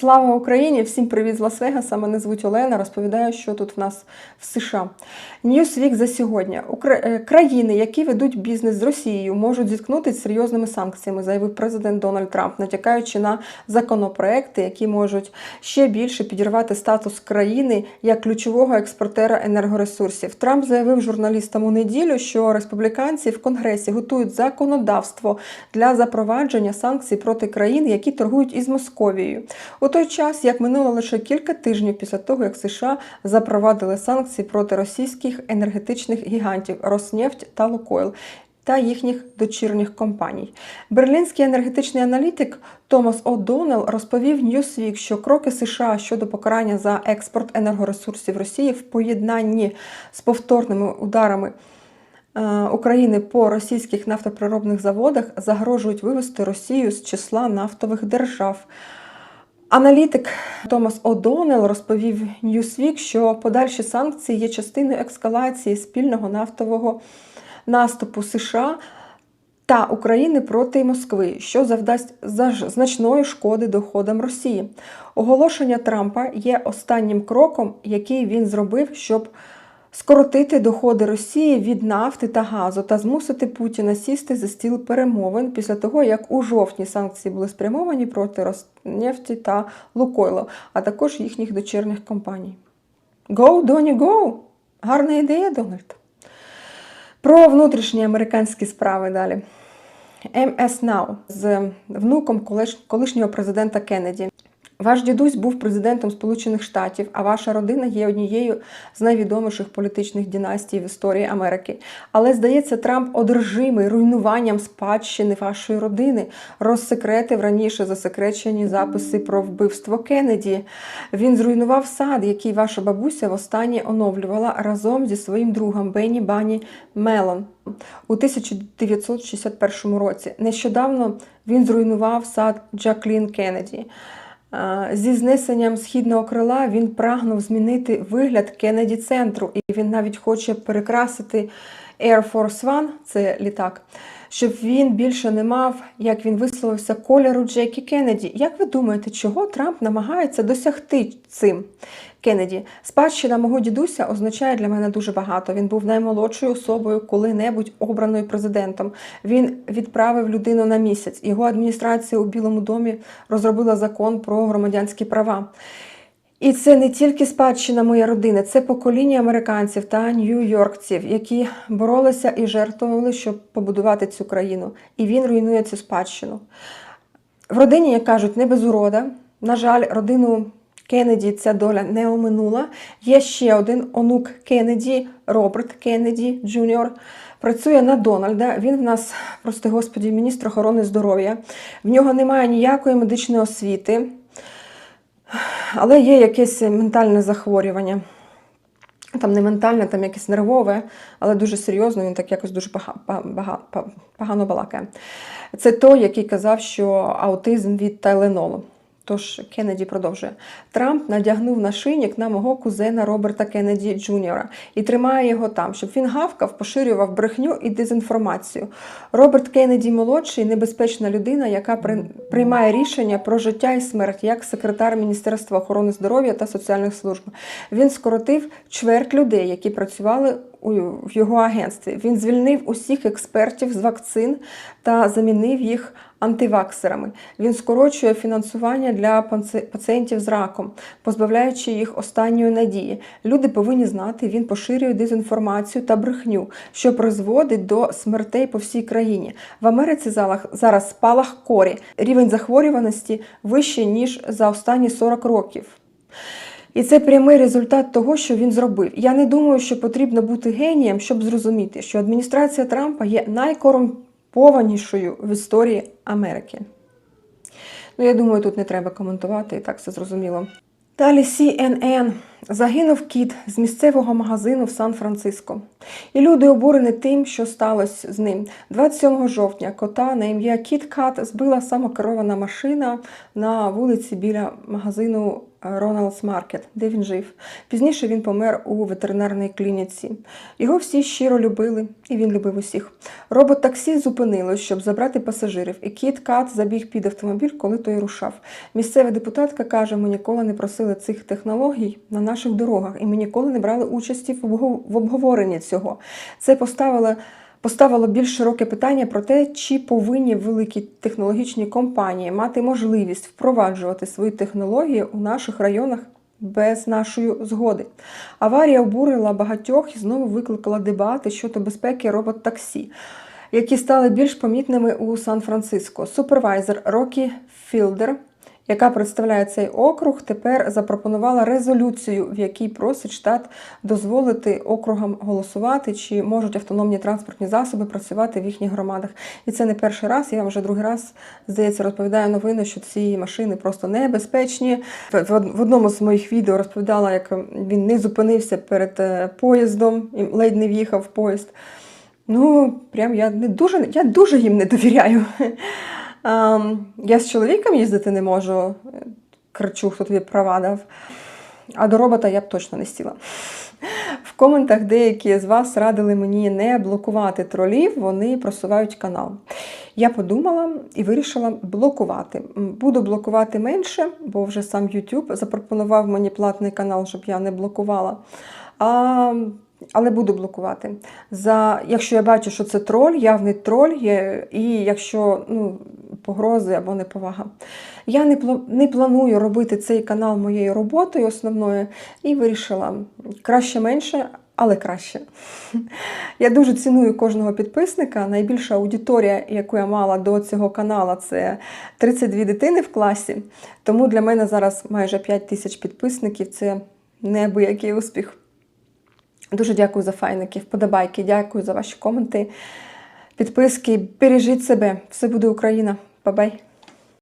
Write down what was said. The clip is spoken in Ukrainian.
Слава Україні! Всім привіт з Лас-Вегаса. Мене звуть Олена. Розповідаю, що тут в нас в США. Ньюсвік за сьогодні. Укра- е, Країни, які ведуть бізнес з Росією, можуть зіткнутися з серйозними санкціями, заявив президент Дональд Трамп, натякаючи на законопроекти, які можуть ще більше підірвати статус країни як ключового експортера енергоресурсів. Трамп заявив журналістам у неділю, що республіканці в Конгресі готують законодавство для запровадження санкцій проти країн, які торгують із Московією. У той час, як минуло лише кілька тижнів після того, як США запровадили санкції проти російських енергетичних гігантів Роснефть та Лукойл. Та їхніх дочірніх компаній. Берлінський енергетичний аналітик Томас О'Доннелл розповів Newsweek, що кроки США щодо покарання за експорт енергоресурсів Росії в поєднанні з повторними ударами е, України по російських нафтоприробних заводах загрожують вивести Росію з числа нафтових держав. Аналітик Томас О'Доннелл розповів Newsweek, що подальші санкції є частиною ескалації спільного нафтового наступу США та України проти Москви, що завдасть значної шкоди доходам Росії. Оголошення Трампа є останнім кроком, який він зробив, щоб скоротити доходи Росії від нафти та газу та змусити Путіна сісти за стіл перемовин після того, як у жовтні санкції були спрямовані проти Роснефті та Лукойло, а також їхніх дочірніх компаній. Go, Доні, go! Гарна ідея, Дональд. Про внутрішні американські справи далі. MS Now з внуком колиш- колишнього президента Кеннеді. Ваш дідусь був президентом Сполучених Штатів, а ваша родина є однією з найвідоміших політичних династій в історії Америки. Але здається, Трамп одержимий руйнуванням спадщини вашої родини, розсекретив раніше засекречені записи про вбивство Кеннеді. Він зруйнував сад, який ваша бабуся востаннє оновлювала разом зі своїм другом Бенні Бані Мелон у 1961 році. Нещодавно він зруйнував сад Джаклін Кеннеді. Зі знесенням східного крила він прагнув змінити вигляд Кеннеді центру, і він навіть хоче перекрасити Air Force One, це літак, щоб він більше не мав, як він висловився, кольору Джекі Кеннеді. Як ви думаєте, чого Трамп намагається досягти цим? Кеннеді, спадщина мого дідуся означає для мене дуже багато. Він був наймолодшою особою, коли-небудь обраною президентом. Він відправив людину на місяць. Його адміністрація у Білому домі розробила закон про громадянські права. І це не тільки спадщина моєї родини, це покоління американців та нью-йоркців, які боролися і жертвували, щоб побудувати цю країну. І він руйнує цю спадщину. В родині, як кажуть, не без урода. На жаль, родину Кеннеді ця доля не оминула. Є ще один онук Кеннеді, Роберт Кеннеді Джуніор. Працює на Дональда. Він в нас, прости господі, міністр охорони здоров'я. В нього немає ніякої медичної освіти, але є якесь ментальне захворювання. Там не ментальне, там якесь нервове, але дуже серйозно, він так якось дуже погано балакає. Це той, який казав, що аутизм від Тайленолу. Тож Кеннеді продовжує. Трамп надягнув нашийник на мого кузена Роберта Кеннеді Джуніора і тримає його там, щоб він гавкав, поширював брехню і дезінформацію. Роберт Кеннеді молодший небезпечна людина, яка при- приймає рішення про життя і смерть як секретар Міністерства охорони здоров'я та соціальних служб. Він скоротив чверть людей, які працювали в його агентстві. Він звільнив усіх експертів з вакцин та замінив їх антиваксерами. Він скорочує фінансування для пацієнтів з раком, позбавляючи їх останньої надії. Люди повинні знати, він поширює дезінформацію та брехню, що призводить до смертей по всій країні. В Америці зараз спалах корі. Рівень захворюваності вищий ніж за останні 40 років. І це прямий результат того, що він зробив. Я не думаю, що потрібно бути генієм, щоб зрозуміти, що адміністрація Трампа є найкорумпованішою в історії Америки. Ну, я думаю, тут не треба коментувати, і так все зрозуміло. Далі CNN. Загинув кіт з місцевого магазину в Сан-Франциско. І люди обурені тим, що сталося з ним. 27 жовтня кота на ім'я Кіт Кат збила самокерована машина на вулиці біля магазину Роналдс Маркет, де він жив. Пізніше він помер у ветеринарній клініці. Його всі щиро любили, і він любив усіх. Робот таксі зупинилось, щоб забрати пасажирів, і кіт Кат забіг під автомобіль, коли той рушав. Місцева депутатка каже: ми ніколи не просили цих технологій на наших дорогах, і ми ніколи не брали участі в обговоренні цього. Це поставило поставило більш широке питання про те, чи повинні великі технологічні компанії мати можливість впроваджувати свої технології у наших районах без нашої згоди. Аварія обурила багатьох і знову викликала дебати щодо безпеки робот-таксі, які стали більш помітними у Сан-Франциско. Супервайзер Рокі Філдер яка представляє цей округ, тепер запропонувала резолюцію, в якій просить штат дозволити округам голосувати, чи можуть автономні транспортні засоби працювати в їхніх громадах. І це не перший раз. Я вже другий раз здається розповідаю новину, що ці машини просто небезпечні. В в одному з моїх відео розповідала, як він не зупинився перед е, поїздом і ледь не в'їхав в поїзд. Ну, прям я не дуже, я дуже їм не довіряю. Ем, Я з чоловіком їздити не можу, кричу, хто тобі права дав. А до робота я б точно не сіла. В коментах деякі з вас радили мені не блокувати тролів, вони просувають канал. Я подумала і вирішила блокувати. Буду блокувати менше, бо вже сам YouTube запропонував мені платний канал, щоб я не блокувала. А, але буду блокувати. За, якщо я бачу, що це троль, явний троль і якщо ну, погрози або неповага. Я не, не планую робити цей канал моєю роботою основною і вирішила краще менше, але краще. Я дуже ціную кожного підписника. Найбільша аудиторія, яку я мала до цього каналу, це 32 дитини в класі. Тому для мене зараз майже 5 тисяч підписників це неабиякий успіх. Дуже дякую за файники, вподобайки, дякую за ваші коменти, підписки. Бережіть себе. Все буде Україна. Bye bye.